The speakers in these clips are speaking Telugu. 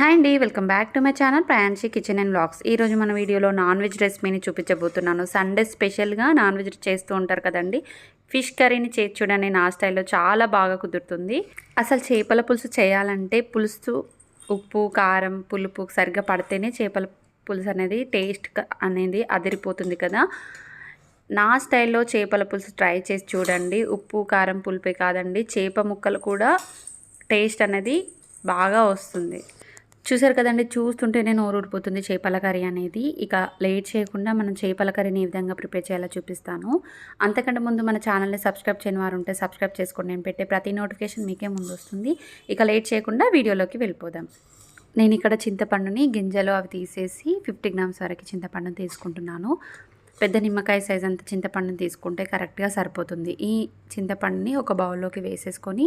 హాయ్ అండి welcome back to my channel Priyanshi kitchen and vlogs ఈరోజు మన వీడియోలో నాన్ వెజ్ రెసిపీని చూపించబోతున్నాను. సండే స్పెషల్గా నాన్ వెజ్ చేస్తూ ఉంటారు కదండి. ఫిష్ కర్రీని చేసి చూడండి నా స్టైల్లో చాలా బాగా కుదురుతుంది. అసలు చేపల పులుసు చేయాలంటే పులుసు ఉప్పు కారం పులుపు సరిగ్గా పడితేనే చేపల పులుసు అనేది టేస్ట్ అనేది అదిరిపోతుంది కదా. నా స్టైల్లో చేపల పులుసు ట్రై చేసి చూడండి. ఉప్పు కారం పులిపే కాదండి. చేప ముక్కలు కూడా టేస్ట్ అనేది బాగా వస్తుంది. చూసారు కదండి చూస్తుంటేనే నోరు ఊడిపోతుంది చేపల కర్రీ అనేది. ఇక లేట్ చేయకుండా మనం చేపల కర్రీని ఏ విధంగా ప్రిపేర్ చేయాలో చూపిస్తాను. అంతకంటే ముందు మన ఛానల్ని సబ్స్క్రైబ్ చేయని వారు ఉంటే సబ్స్క్రైబ్ చేసుకోండి నేను పెట్టే ప్రతి నోటిఫికేషన్ మీకే ముందు వస్తుంది. ఇక లేట్ చేయకుండా వీడియోలోకి వెళ్ళిపోదాం. నేను ఇక్కడ చింతపండుని గింజలు అవి తీసేసి ఫిఫ్టీ గ్రామ్స్ వరకు చింతపండుని తీసుకుంటున్నాను. పెద్ద నిమ్మకాయ సైజ్ అంత చింతపండుని తీసుకుంటే కరెక్ట్గా సరిపోతుంది. ఈ చింతపండుని ఒక బౌల్లోకి వేసేసుకొని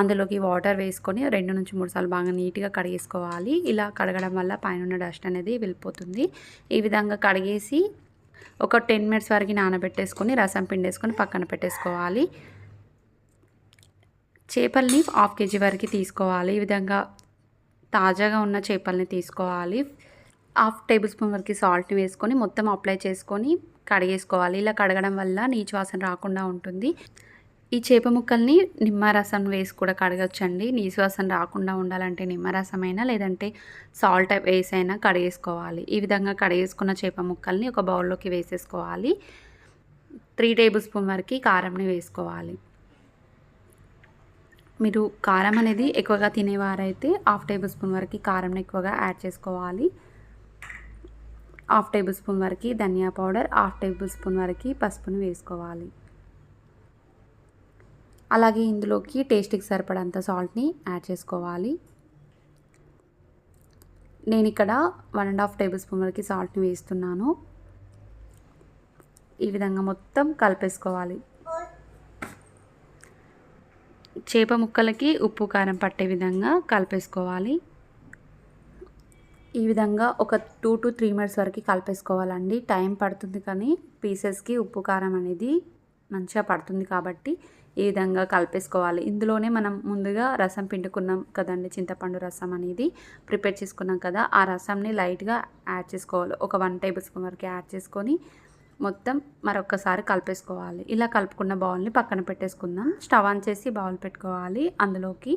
అందులోకి వాటర్ వేసుకొని రెండు నుంచి మూడు సార్లు బాగా నీట్గా కడిగేసుకోవాలి. ఇలా కడగడం వల్ల పైన డస్ట్ అనేది వెళ్ళిపోతుంది. ఈ విధంగా కడిగేసి ఒక టెన్ మినిట్స్ వరకు నానబెట్టేసుకొని రసం పిండేసుకొని పక్కన పెట్టేసుకోవాలి. చేపల్ని హాఫ్ కేజీ వరకు తీసుకోవాలి. ఈ విధంగా తాజాగా ఉన్న చేపల్ని తీసుకోవాలి. హాఫ్ టేబుల్ స్పూన్ వరకు సాల్ట్ని వేసుకొని మొత్తం అప్లై చేసుకొని కడిగేసుకోవాలి. ఇలా కడగడం వల్ల నీచు వాసన రాకుండా ఉంటుంది. ఈ చేప ముక్కల్ని నిమ్మరసం వేసి కూడా కడగొచ్చండి. నీచు వాసన రాకుండా ఉండాలంటే నిమ్మరసం అయినా లేదంటే సాల్ట్ వేసైనా కడిగేసుకోవాలి. ఈ విధంగా కడిగేసుకున్న చేప ముక్కల్ని ఒక బౌల్లోకి వేసేసుకోవాలి. త్రీ టేబుల్ స్పూన్ వరకు కారంని వేసుకోవాలి. మీరు కారం అనేది ఎక్కువగా తినేవారైతే హాఫ్ టేబుల్ స్పూన్ వరకు కారంని ఎక్కువగా యాడ్ చేసుకోవాలి. హాఫ్ టేబుల్ స్పూన్ వరకు ధనియా పౌడర్ హాఫ్ టేబుల్ స్పూన్ వరకు పసుపును వేసుకోవాలి. అలాగే ఇందులోకి టేస్ట్కి సరిపడంత సాల్ట్ని యాడ్ చేసుకోవాలి. నేను ఇక్కడ one and half tablespoon వరకు సాల్ట్ని వేస్తున్నాను. ఈ విధంగా మొత్తం కలిపేసుకోవాలి. చేప ముక్కలకి ఉప్పు కారం పట్టే విధంగా కలిపేసుకోవాలి. ఈ విధంగా ఒక టూ టు త్రీ మినిట్స్ వరకు కలిపేసుకోవాలండి. టైం పడుతుంది కానీ పీసెస్కి ఉప్పు కారం అనేది మంచిగా పడుతుంది కాబట్టి ఈ విధంగా కలిపేసుకోవాలి. ఇందులోనే మనం ముందుగా రసం పిండుకున్నాం కదండి చింతపండు రసం అనేది ప్రిపేర్ చేసుకున్నాం కదా ఆ రసంని లైట్గా యాడ్ చేసుకోవాలి. ఒక వన్ టేబుల్ స్పూన్ వరకు యాడ్ చేసుకొని మొత్తం మరొకసారి కలిపేసుకోవాలి. ఇలా కలుపుకున్న బౌల్ని పక్కన పెట్టేసుకుందాం. స్టవ్ ఆన్ చేసి బౌల్ పెట్టుకోవాలి. అందులోకి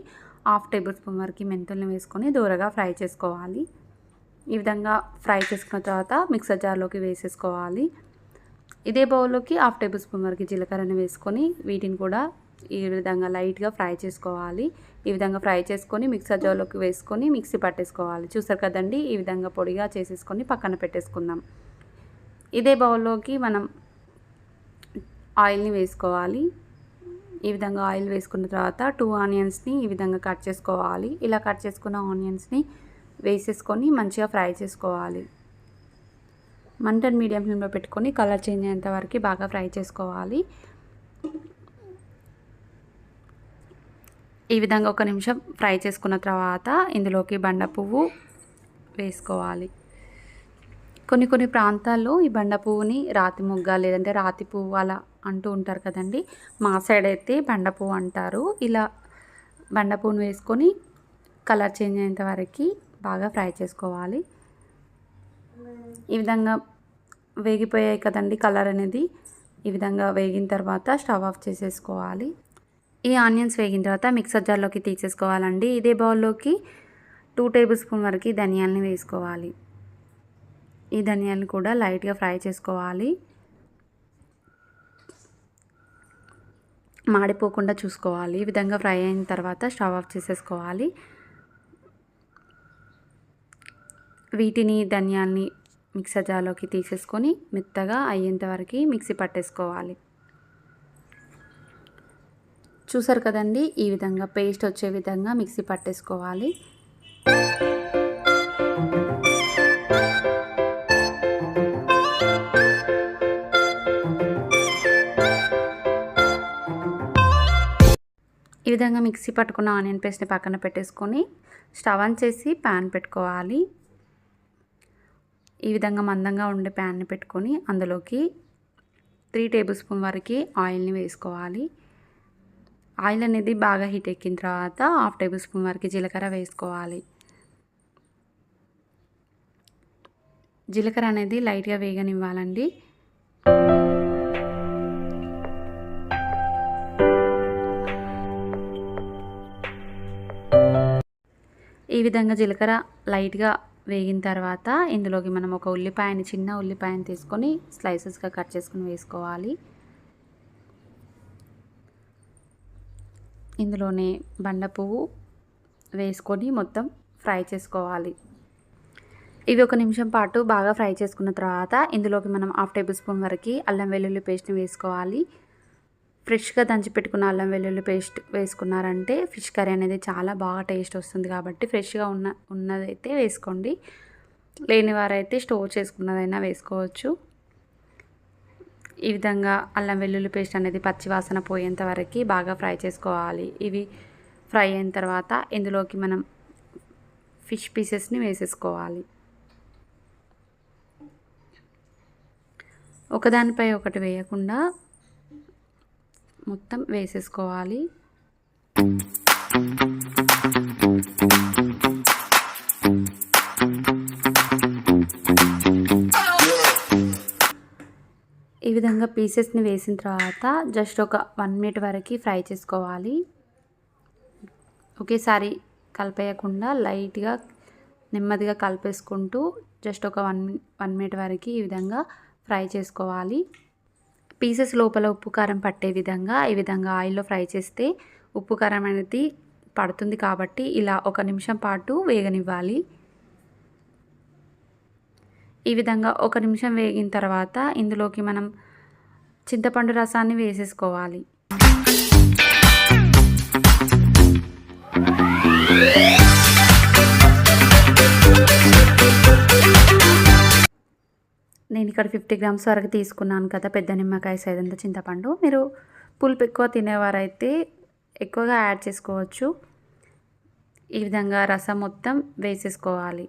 హాఫ్ టేబుల్ స్పూన్ వరకు మెంతుల్ని వేసుకొని దూరగా ఫ్రై చేసుకోవాలి. ఈ విధంగా ఫ్రై చేసుకున్న తర్వాత మిక్సర్ జార్లోకి వేసేసుకోవాలి. ఇదే బౌల్లోకి హాఫ్ టేబుల్ స్పూన్ వరకు జీలకర్రని వేసుకొని వీటిని కూడా ఈ విధంగా లైట్గా ఫ్రై చేసుకోవాలి. ఈ విధంగా ఫ్రై చేసుకొని మిక్సర్ జార్లోకి వేసుకొని మిక్సీ పట్టేసుకోవాలి. చూసారు కదండి? ఈ విధంగా పొడిగా చేసేసుకొని పక్కన పెట్టేసుకుందాం. ఇదే బౌల్లోకి మనం ఆయిల్ని వేసుకోవాలి. ఈ విధంగా ఆయిల్ వేసుకున్న తర్వాత టూ ఆనియన్స్ని ఈ విధంగా కట్ చేసుకోవాలి. ఇలా కట్ చేసుకున్న ఆనియన్స్ని వేసేసుకొని మంచిగా ఫ్రై చేసుకోవాలి. మంటన్ మీడియం ఫ్లేమ్లో పెట్టుకొని కలర్ చేంజ్ అయ్యేంత వరకు బాగా ఫ్రై చేసుకోవాలి. ఈ విధంగా ఒక నిమిషం ఫ్రై చేసుకున్న తర్వాత ఇందులోకి బండ పువ్వు వేసుకోవాలి. కొన్ని కొన్ని ప్రాంతాల్లో ఈ బండ పువ్వుని రాతి ముగ్గ లేదంటే రాతి పువ్వు అలా అంటూ ఉంటారు కదండి. మా సైడ్ అయితే బండ పువ్వు అంటారు. ఇలా బండ పువ్వును వేసుకొని కలర్ చేంజ్ అయ్యేంత వరకు బాగా ఫ్రై చేసుకోవాలి. ఈ విధంగా వేగిపోయాయి కదండి కలర్ అనేది. ఈ విధంగా వేగిన తర్వాత స్టవ్ ఆఫ్ చేసేసుకోవాలి. ఈ ఆనియన్స్ వేగిన తర్వాత మిక్సర్ జార్లోకి తీసేసుకోవాలండి. ఇదే బౌల్లోకి టూ టేబుల్ స్పూన్ వరకు ధనియాలని వేసుకోవాలి. ఈ ధనియాలను కూడా లైట్గా ఫ్రై చేసుకోవాలి. మాడిపోకుండా చూసుకోవాలి. ఈ విధంగా ఫ్రై అయిన తర్వాత స్టవ్ ఆఫ్ చేసేసుకోవాలి. వీటిని ధనియాల్ని మిక్సర్ జార్లోకి తీసేసుకొని మెత్తగా అయ్యేంత వరకు మిక్సీ పట్టేసుకోవాలి. చూసారు కదండి? ఈ విధంగా పేస్ట్ వచ్చే విధంగా మిక్సీ పట్టేసుకోవాలి. ఈ విధంగా మిక్సీ పట్టుకున్న ఆనియన్ పేస్ట్ని పక్కన పెట్టేసుకొని స్టవ్ ఆన్ చేసి ప్యాన్ పెట్టుకోవాలి. ఈ విధంగా మందంగా ఉండే ప్యాన్ని పెట్టుకొని అందులోకి త్రీ టేబుల్ స్పూన్ వరకు ఆయిల్ని వేసుకోవాలి. ఆయిల్ అనేది బాగా హీట్ ఎక్కిన తర్వాత హాఫ్ టేబుల్ స్పూన్ వరకు జీలకర్ర వేసుకోవాలి. జీలకర్ర అనేది లైట్గా వేగనివ్వాలండి. ఈ విధంగా జీలకర్ర లైట్గా వేగిన తర్వాత ఇందులోకి మనం ఒక ఉల్లిపాయని చిన్న ఉల్లిపాయని తీసుకొని స్లైసెస్గా కట్ చేసుకొని వేసుకోవాలి. ఇందులోనే బండ పువ్వు వేసుకొని మొత్తం ఫ్రై చేసుకోవాలి. ఇవి ఒక నిమిషం పాటు బాగా ఫ్రై చేసుకున్న తర్వాత ఇందులోకి మనం హాఫ్ టేబుల్ స్పూన్ వరకు అల్లం వెల్లుల్లి పేస్ట్ని వేసుకోవాలి. ఫ్రెష్గా దంచి పెట్టుకున్న అల్లం వెల్లుల్లి పేస్ట్ వేసుకున్నారంటే ఫిష్ కర్రీ అనేది చాలా బాగా టేస్ట్ వస్తుంది కాబట్టి ఫ్రెష్గా ఉన్న ఉన్నదైతే వేసుకోండి. లేని వారైతే స్టోర్ చేసుకున్నదైనా వేసుకోవచ్చు. ఈ విధంగా అల్లం వెల్లుల్లి పేస్ట్ అనేది పచ్చివాసన పోయేంత వరకు బాగా ఫ్రై చేసుకోవాలి. ఇవి ఫ్రై అయిన తర్వాత ఇందులోకి మనం ఫిష్ పీసెస్ని వేసేసుకోవాలి. ఒకదానిపై ఒకటి వేయకుండా మొత్తం వేసేసుకోవాలి. ఈ విధంగా పీసెస్ని వేసిన తర్వాత జస్ట్ ఒక వన్ మినిట్ వరకు ఫ్రై చేసుకోవాలి. ఒకేసారి కలిపేయకుండా లైట్గా నెమ్మదిగా కలిపేసుకుంటూ జస్ట్ ఒక వన్ వన్ మినిట్ వరకు ఈ విధంగా ఫ్రై చేసుకోవాలి. పీసెస్ లోపల ఉప్పు కారం పట్టే విధంగా ఈ విధంగా ఆయిల్లో ఫ్రై చేస్తే ఉప్పు కారం అనేది పడుతుంది కాబట్టి ఇలా ఒక నిమిషం పాటు వేగనివ్వాలి. ఈ విధంగా ఒక నిమిషం వేగిన తర్వాత ఇందులోకి మనం చింతపండు రసాన్ని వేసేసుకోవాలి. నేను ఇక్కడ ఫిఫ్టీ గ్రామ్స్ వరకు తీసుకున్నాను కదా పెద్ద నిమ్మకాయ సైజంత చింతపండు. మీరు పులుపు ఎక్కువ తినేవారైతే ఎక్కువగా యాడ్ చేసుకోవచ్చు. ఈ విధంగా రసం మొత్తం వేసేసుకోవాలి.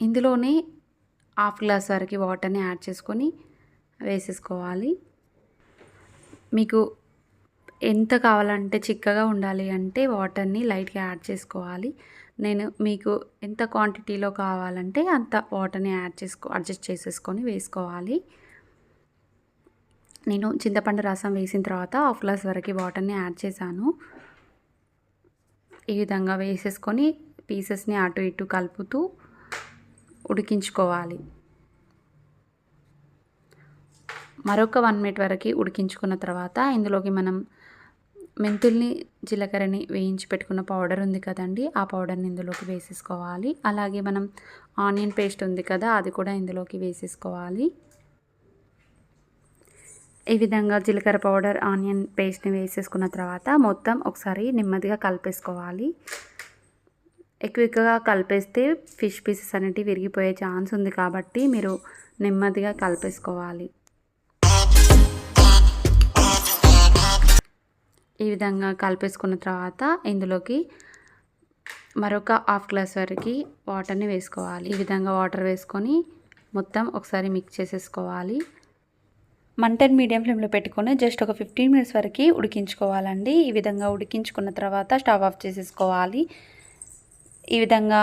ఇందులోనే హాఫ్ గ్లాస్ వరకు వాటర్ని యాడ్ చేసుకొని వేసేసుకోవాలి. మీకు ఎంత కావాలంటే చిక్కగా ఉండాలి అంటే వాటర్ని లైట్గా యాడ్ చేసుకోవాలి. నేను మీకు ఎంత క్వాంటిటీలో కావాలంటే అంత వాటర్ని యాడ్ చేసుకో అడ్జస్ట్ చేసేసుకొని వేసుకోవాలి. నేను చింతపండు రసం వేసిన తర్వాత హాఫ్ గ్లాస్ వరకు వాటర్ని యాడ్ చేశాను. ఈ విధంగా వేసేసుకొని పీసెస్ని అటు ఇటు కలుపుతూ ఉడికించుకోవాలి. మరొక వన్ మినిట్ వరకు ఉడికించుకున్న తర్వాత ఇందులోకి మనం మెంతుల్ని జీలకర్రని వేయించి పెట్టుకున్న పౌడర్ ఉంది కదండి ఆ పౌడర్ని ఇందులోకి వేసేసుకోవాలి. అలాగే మనం ఆనియన్ పేస్ట్ ఉంది కదా అది కూడా ఇందులోకి వేసేసుకోవాలి. ఈ విధంగా జీలకర్ర పౌడర్ ఆనియన్ పేస్ట్ని వేసేసుకున్న తర్వాత మొత్తం ఒకసారి నెమ్మదిగా కలిపేసుకోవాలి. ఎక్కువ ఎక్కువగా కలిపేస్తే ఫిష్ పీసెస్ అనేటివి విరిగిపోయే ఛాన్స్ ఉంది కాబట్టి మీరు నెమ్మదిగా కలిపేసుకోవాలి. ఈ విధంగా కలిపేసుకున్న తర్వాత ఇందులోకి మరొక హాఫ్ గ్లాస్ వరకు వాటర్ని వేసుకోవాలి. ఈ విధంగా వాటర్ వేసుకొని మొత్తం ఒకసారి మిక్స్ చేసేసుకోవాలి. మంటన్ మీడియం ఫ్లేమ్లో పెట్టుకొని జస్ట్ ఒక ఫిఫ్టీన్ మినిట్స్ వరకు ఉడికించుకోవాలండి. ఈ విధంగా ఉడికించుకున్న తర్వాత స్టవ్ ఆఫ్ చేసేసుకోవాలి. ఈ విధంగా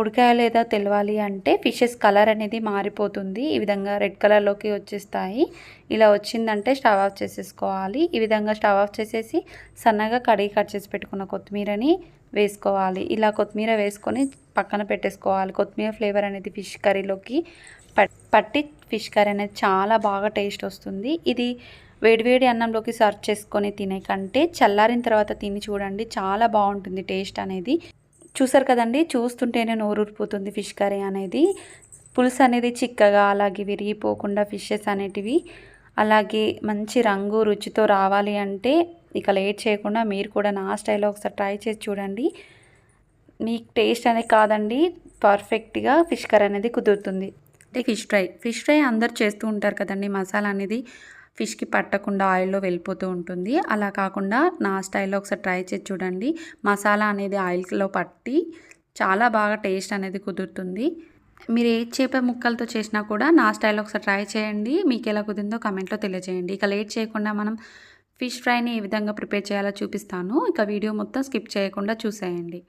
ఉడకాయ లేదా తెలవాలి అంటే ఫిషెస్ కలర్ అనేది మారిపోతుంది. ఈ విధంగా రెడ్ కలర్లోకి వచ్చేస్తాయి. ఇలా వచ్చిందంటే స్టవ్ ఆఫ్ చేసేసుకోవాలి. ఈ విధంగా స్టవ్ ఆఫ్ చేసేసి సన్నగా కడిగి కట్ చేసి పెట్టుకున్న కొత్తిమీరని వేసుకోవాలి. ఇలా కొత్తిమీర వేసుకొని పక్కన పెట్టేసుకోవాలి. కొత్తిమీర ఫ్లేవర్ అనేది ఫిష్ కర్రీలోకి పట్టి ఫిష్ కర్రీ అనేది చాలా బాగా టేస్ట్ వస్తుంది. ఇది వేడివేడి అన్నంలోకి సర్వ్ చేసుకొని తినే కంటే చల్లారిన తర్వాత తిని చూడండి. చాలా బాగుంటుంది టేస్ట్ అనేది. చూసారు కదండి? చూస్తుంటేనే నోరూరిపోతుంది ఫిష్ కర్రీ అనేది. పులుసు అనేది చిక్కగా అలాగే విరిగిపోకుండా ఫిషెస్ అనేటివి. అలాగే మంచి రంగు రుచితో రావాలి అంటే ఇక లేట్ చేయకుండా మీరు కూడా నా స్టైల్లో ఒకసారి ట్రై చేసి చూడండి. మీకు టేస్ట్ అనేది కాదండి పర్ఫెక్ట్గా ఫిష్ కర్రీ అనేది కుదురుతుంది. అంటే ఫిష్ ఫ్రై ఫిష్ ఫ్రై అందరు చేస్తూ ఉంటారు కదండి మసాలా అనేది. ఫిష్కి పట్టకుండా ఆయిల్లో వెళ్ళిపోతూ ఉంటుంది. అలా కాకుండా నా స్టైల్లో ఒకసారి ట్రై చేసి చూడండి. మసాలా అనేది ఆయిల్లో పట్టి చాలా బాగా టేస్ట్ అనేది కుదురుతుంది. మీరు ఏ చేప ముక్కలతో చేసినా కూడా నా స్టైల్లో ఒకసారి ట్రై చేయండి. మీకు ఎలా కుదిరిందో కమెంట్లో తెలియజేయండి. ఇక లేట్ చేయకుండా మనం ఫిష్ ఫ్రైని ఏ విధంగా ప్రిపేర్ చేయాలో చూపిస్తాను. ఇక వీడియో మొత్తం స్కిప్ చేయకుండా చూసేయండి.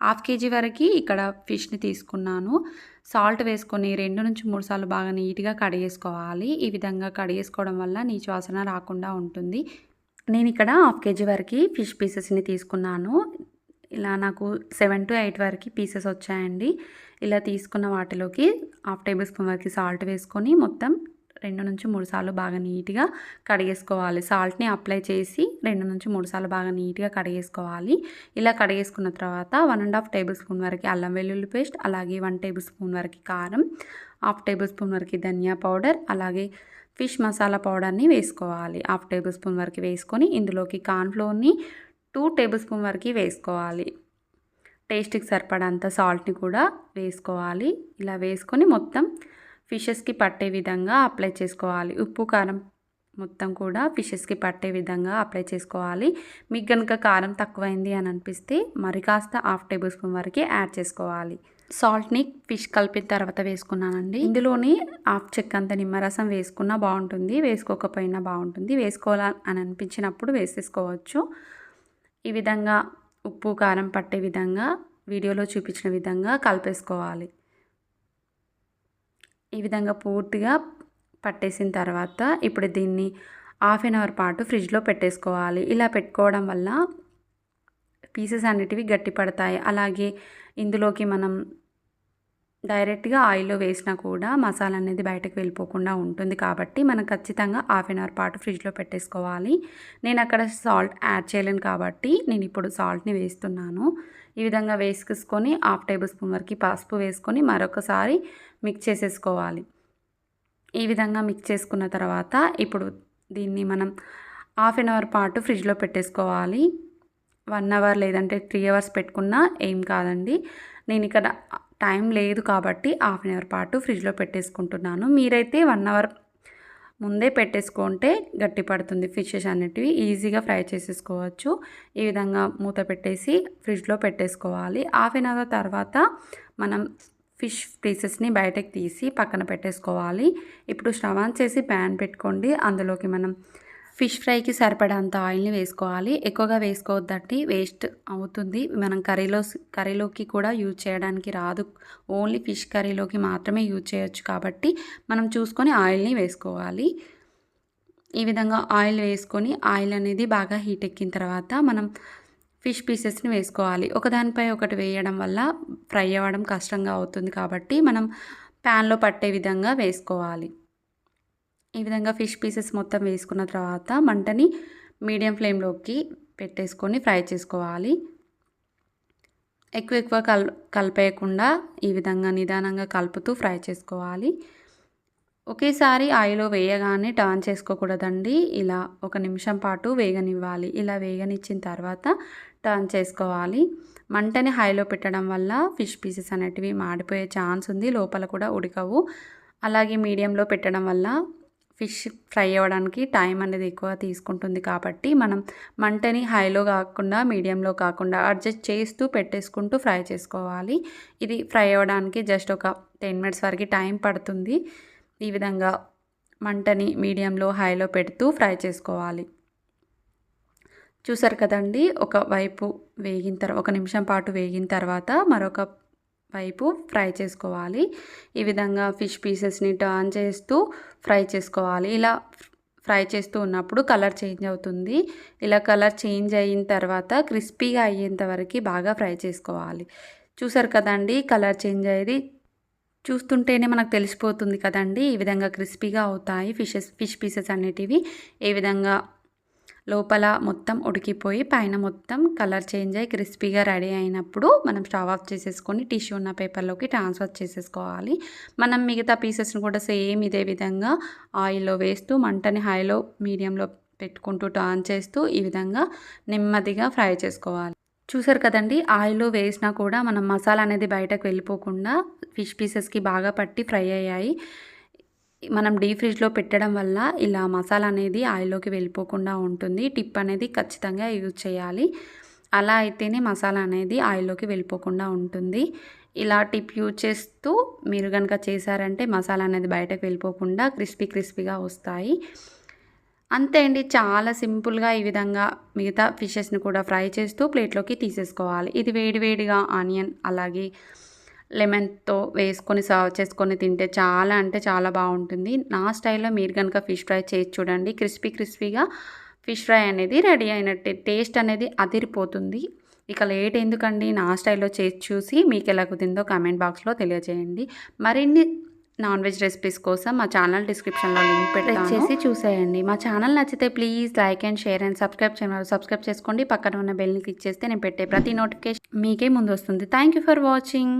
హాఫ్ కేజీ వరకు ఇక్కడ ఫిష్ని తీసుకున్నాను. సాల్ట్ వేసుకొని రెండు నుంచి మూడు సార్లు బాగా నీట్గా కడిగేసుకోవాలి ఈ విధంగా కడిగేసుకోవడం వల్ల నీచు వాసన రాకుండా ఉంటుంది. నేను ఇక్కడ హాఫ్ కేజీ వరకు ఫిష్ పీసెస్ని తీసుకున్నాను. ఇలా నాకు సెవెన్ టు ఎయిట్ వరకు పీసెస్ వచ్చాయండి. ఇలా తీసుకున్న వాటిలోకి హాఫ్ టేబుల్ స్పూన్ వరకు సాల్ట్ వేసుకొని మొత్తం రెండు నుంచి మూడు సార్లు బాగా నీట్గా కడిగేసుకోవాలి. సాల్ట్ని అప్లై చేసి రెండు నుంచి మూడు సార్లు బాగా నీట్గా కడిగేసుకోవాలి. ఇలా కడిగేసుకున్న తర్వాత one and half tablespoon వరకు అల్లం వెల్లుల్లి పేస్ట్ అలాగే వన్ టేబుల్ స్పూన్ వరకు కారం హాఫ్ టేబుల్ స్పూన్ వరకు ధనియా పౌడర్ అలాగే ఫిష్ మసాలా పౌడర్ని వేసుకోవాలి. హాఫ్ టేబుల్ స్పూన్ వరకు వేసుకొని ఇందులోకి కార్న్ఫ్లోర్ని టూ టేబుల్ స్పూన్ వరకు వేసుకోవాలి. టేస్ట్కి సరిపడంత సాల్ట్ని కూడా వేసుకోవాలి. ఇలా వేసుకొని మొత్తం ఫిషెస్కి పట్టే విధంగా అప్లై చేసుకోవాలి. ఉప్పు కారం మొత్తం కూడా ఫిషెస్కి పట్టే విధంగా అప్లై చేసుకోవాలి. మీకు కనుక కారం తక్కువైంది అని అనిపిస్తే మరి కాస్త హాఫ్ టేబుల్ స్పూన్ వరకు యాడ్ చేసుకోవాలి. సాల్ట్ని ఫిష్ కలిపిన తర్వాత వేసుకున్నానండి. ఇందులోని హాఫ్ చెక్క అంత నిమ్మరసం వేసుకున్నా బాగుంటుంది. వేసుకోకపోయినా బాగుంటుంది. వేసుకోవాలని అని అనిపించినప్పుడు వేసేసుకోవచ్చు. ఈ విధంగా ఉప్పు కారం పట్టే విధంగా వీడియోలో చూపించిన విధంగా కలిపేసుకోవాలి. ఈ విధంగా పూర్తిగా పట్టేసిన తర్వాత ఇప్పుడు దీన్ని హాఫ్ అన్ అవర్ పాటు ఫ్రిడ్జ్లో పెట్టేసుకోవాలి. ఇలా పెట్టుకోవడం వల్ల పీసెస్ అన్నిటివి గట్టి పడతాయి. అలాగే ఇందులోకి మనం డైరెక్ట్గా ఆయిల్లో వేసినా కూడా మసాలా అనేది బయటకు వెళ్ళిపోకుండా ఉంటుంది. కాబట్టి మనం ఖచ్చితంగా హాఫ్ అన్ అవర్ పాటు ఫ్రిడ్జ్లో పెట్టేసుకోవాలి. నేను అక్కడ సాల్ట్ యాడ్ చేయలేను కాబట్టి నేను ఇప్పుడు సాల్ట్ని వేస్తున్నాను. ఈ విధంగా వేసుకొని హాఫ్ టేబుల్ స్పూన్ వరకు పసుపు వేసుకొని మరొకసారి మిక్స్ చేసేసుకోవాలి. ఈ విధంగా మిక్స్ చేసుకున్న తర్వాత ఇప్పుడు దీన్ని మనం హాఫ్ అన్ అవర్ పాటు ఫ్రిడ్జ్లో పెట్టేసుకోవాలి. వన్ అవర్ లేదంటే త్రీ అవర్స్ పెట్టుకున్నా ఏం కాదండి. నేను ఇక్కడ టైం లేదు కాబట్టి హాఫ్ అన్ అవర్ పాటు ఫ్రిడ్జ్లో పెట్టేసుకుంటున్నాను. మీరైతే వన్ అవర్ ముందే పెట్టేసుకుంటే గట్టి పడుతుంది. ఫిషెస్ అనేటివి ఈజీగా ఫ్రై చేసేసుకోవచ్చు. ఈ విధంగా మూత పెట్టేసి ఫ్రిడ్జ్లో పెట్టేసుకోవాలి. హాఫ్ అన్ అవర్ తర్వాత మనం ఫిష్ పీసెస్ని బయటకు తీసి పక్కన పెట్టేసుకోవాలి. ఇప్పుడు స్టవ్ ఆన్ చేసి ప్యాన్ పెట్టుకోండి. అందులోకి మనం ఫిష్ ఫ్రైకి సరిపడంత ఆయిల్ని వేసుకోవాలి. ఎక్కువగా వేసుకోవద్దండి. వేస్ట్ అవుతుంది. మనం కర్రీలో కర్రీలోకి కూడా యూజ్ చేయడానికి రాదు. ఓన్లీ ఫిష్ కర్రీలోకి మాత్రమే యూజ్ చేయొచ్చు కాబట్టి మనం చూసుకొని ఆయిల్ని వేసుకోవాలి. ఈ విధంగా ఆయిల్ వేసుకొని ఆయిల్ అనేది బాగా హీట్ ఎక్కిన తర్వాత మనం ఫిష్ పీసెస్ని వేసుకోవాలి. ఒకదానిపై ఒకటి వేయడం వల్ల ఫ్రై అవ్వడం కష్టంగా అవుతుంది కాబట్టి మనం ప్యాన్లో పట్టే విధంగా వేసుకోవాలి. ఈ విధంగా ఫిష్ పీసెస్ మొత్తం వేసుకున్న తర్వాత మంటని మీడియం ఫ్లేమ్లోకి పెట్టేసుకొని ఫ్రై చేసుకోవాలి. ఎక్కువ ఎక్కువ కల్ కలిపేయకుండా ఈ విధంగా నిదానంగా కలుపుతూ ఫ్రై చేసుకోవాలి. ఒకేసారి ఆయిల్ వేయగానే టర్న్ చేసుకోకూడదండి. ఇలా ఒక నిమిషం పాటు వేగనివ్వాలి. ఇలా వేగనిచ్చిన తర్వాత టర్న్ చేసుకోవాలి. మంటని హైలో పెట్టడం వల్ల ఫిష్ పీసెస్ అనేటివి మాడిపోయే ఛాన్స్ ఉంది. లోపల కూడా ఉడకవు. అలాగే మీడియంలో పెట్టడం వల్ల ఫిష్ ఫ్రై అవ్వడానికి టైం అనేది ఎక్కువ తీసుకుంటుంది కాబట్టి మనం మంటని హైలో కాకుండా మీడియంలో కాకుండా అడ్జస్ట్ చేస్తూ పెట్టేసుకుంటూ ఫ్రై చేసుకోవాలి. ఇది ఫ్రై అవ్వడానికి జస్ట్ ఒక టెన్ మినిట్స్ వరకు టైం పడుతుంది. ఈ విధంగా మంటని మీడియంలో హైలో పెడుతూ ఫ్రై చేసుకోవాలి. చూసారు కదండి? ఒక వైపు వేగిన తర్వాత ఒక నిమిషం పాటు వేగిన తర్వాత మరొక వైపు ఫ్రై చేసుకోవాలి. ఈ విధంగా ఫిష్ పీసెస్ని టర్న్ చేస్తూ ఫ్రై చేసుకోవాలి. ఇలా ఫ్రై చేస్తూ ఉన్నప్పుడు కలర్ చేంజ్ అవుతుంది. ఇలా కలర్ చేంజ్ అయిన తర్వాత క్రిస్పీగా అయ్యేంత వరకు బాగా ఫ్రై చేసుకోవాలి. చూసారు కదండి కలర్ చేంజ్ అయ్యేది? చూస్తుంటేనే మనకు తెలిసిపోతుంది కదండి ఈ విధంగా క్రిస్పీగా అవుతాయి ఫిషెస్ ఫిష్ పీసెస్ అనేటివి. ఏ విధంగా లోపల మొత్తం ఉడికిపోయి పైన మొత్తం కలర్ చేంజ్ అయ్యి క్రిస్పీగా రెడీ అయినప్పుడు మనం స్టవ్ ఆఫ్ చేసేసుకొని టిష్యూ ఉన్న పేపర్లోకి ట్రాన్స్ఫర్ చేసేసుకోవాలి. మనం మిగతా పీసెస్ని కూడా సేమ్ ఇదే విధంగా ఆయిల్లో వేస్తూ మంటని హైలో మీడియంలో పెట్టుకుంటూ టర్న్ చేస్తూ ఈ విధంగా నెమ్మదిగా ఫ్రై చేసుకోవాలి. చూసారు కదండి ఆయిల్లో వేసినా కూడా మనం మసాలా అనేది బయటకు వెళ్ళిపోకుండా ఫిష్ పీసెస్కి బాగా పట్టి ఫ్రై అయ్యాయి. మనం డీప్ ఫ్రిడ్జ్లో పెట్టడం వల్ల ఇలా మసాలా అనేది ఆయిల్లోకి వెళ్ళిపోకుండా ఉంటుంది. టిప్ అనేది ఖచ్చితంగా యూజ్ చేయాలి. అలా అయితేనే మసాలా అనేది ఆయిల్లోకి వెళ్ళిపోకుండా ఉంటుంది. ఇలా టిప్ యూజ్ చేస్తూ మీరు కనుక చేశారంటే మసాలా అనేది బయటకు వెళ్ళిపోకుండా క్రిస్పీ క్రిస్పీగా వస్తాయి. అంతే అండి. చాలా సింపుల్గా ఈ విధంగా మిగతా ఫిషెస్ని కూడా ఫ్రై చేస్తూ ప్లేట్లోకి తీసేసుకోవాలి. ఇది వేడివేడిగా ఆనియన్ అలాగే లెమన్తో వేసుకొని సర్వ్ చేసుకొని తింటే చాలా అంటే చాలా బాగుంటుంది. నా స్టైల్లో మీరు కనుక ఫిష్ ఫ్రై చేసి చూడండి. క్రిస్పీ క్రిస్పీగా ఫిష్ ఫ్రై అనేది రెడీ అయినట్టే టేస్ట్ అనేది అదిరిపోతుంది. ఇక లేట్ ఎందుకండి? నా స్టైల్లో చేసి చూసి మీకు ఎలా కుదిరిందో కామెంట్ బాక్స్లో తెలియజేయండి. మరిన్ని నాన్ వెజ్ రెసిపీస్ కోసం మా ఛానల్ డిస్క్రిప్షన్లో లింక్ పెట్టేసి చేసి చూసేయండి. మా ఛానల్ నచ్చితే please like and share and subscribe చేయమని సబ్స్క్రైబ్ చేసుకోండి. పక్కన ఉన్న బెల్ని క్లిక్ చేస్తే నేను పెట్టే ప్రతి నోటిఫికేషన్ మీకే ముందు వస్తుంది. Thank you for watching.